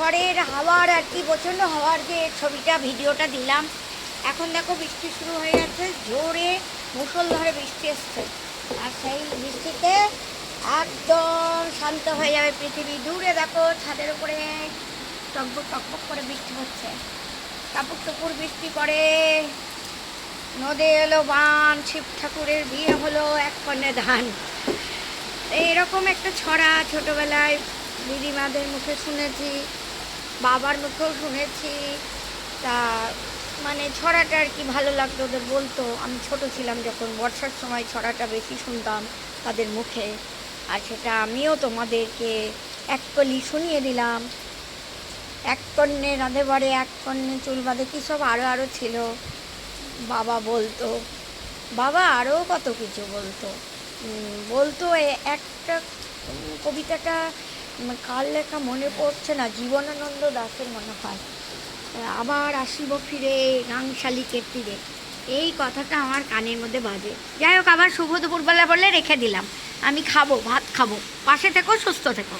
ঝড়ের হাওয়ার আর কি, প্রচণ্ড হাওয়ার যে ছবিটা, ভিডিওটা দিলাম। এখন দেখো বৃষ্টি শুরু হয়ে গেছে, জোরে মুষলধারে বৃষ্টি এসছে। আর সেই বৃষ্টিতে একদম শান্ত হয়ে যাবে পৃথিবী। দূরে দেখো ছাদের উপরে টকবক টকবক করে বৃষ্টি হচ্ছে। টাপুর টুপুর বৃষ্টি পড়ে। নদে এলো বান, শিব ঠাকুরের বিয়ে হলো এক কন্যা ধান এইরকম একটা ছড়া ছোটবেলায় দিদিমাদের মুখে শুনেছি। বাবার মুখেও শুনেছি। তা মানে ছড়াটা আর কি ভালো লাগতো ওদের বলতো। আমি ছোট ছিলাম যখন বর্ষার সময় ছড়াটা বেশি শুনতাম তাদের মুখে। আর সেটা আমিও তোমাদেরকে এক কলি শুনিয়ে দিলাম। এক কন্যে রাঁধে বাড়ে, এক কন্যে চুল বাঁধে, কী সব আরও আরও ছিল। বাবা বলতো, বাবা আরও কত কিছু বলতো। বলতো একটা কবিতাটা কার লেখা মনে পড়ছে না, জীবনানন্দ দাসের মনে হয়। আবার আসিব ফিরে রাংশালিকের তীরে এই কথাটা আমার কানের মধ্যে বাজে। যাই হোক, আবার শুভ দুপুরবেলা বলে রেখে দিলাম। আমি খাব, ভাত খাব। পাশে থেকো, সুস্থ থেকো।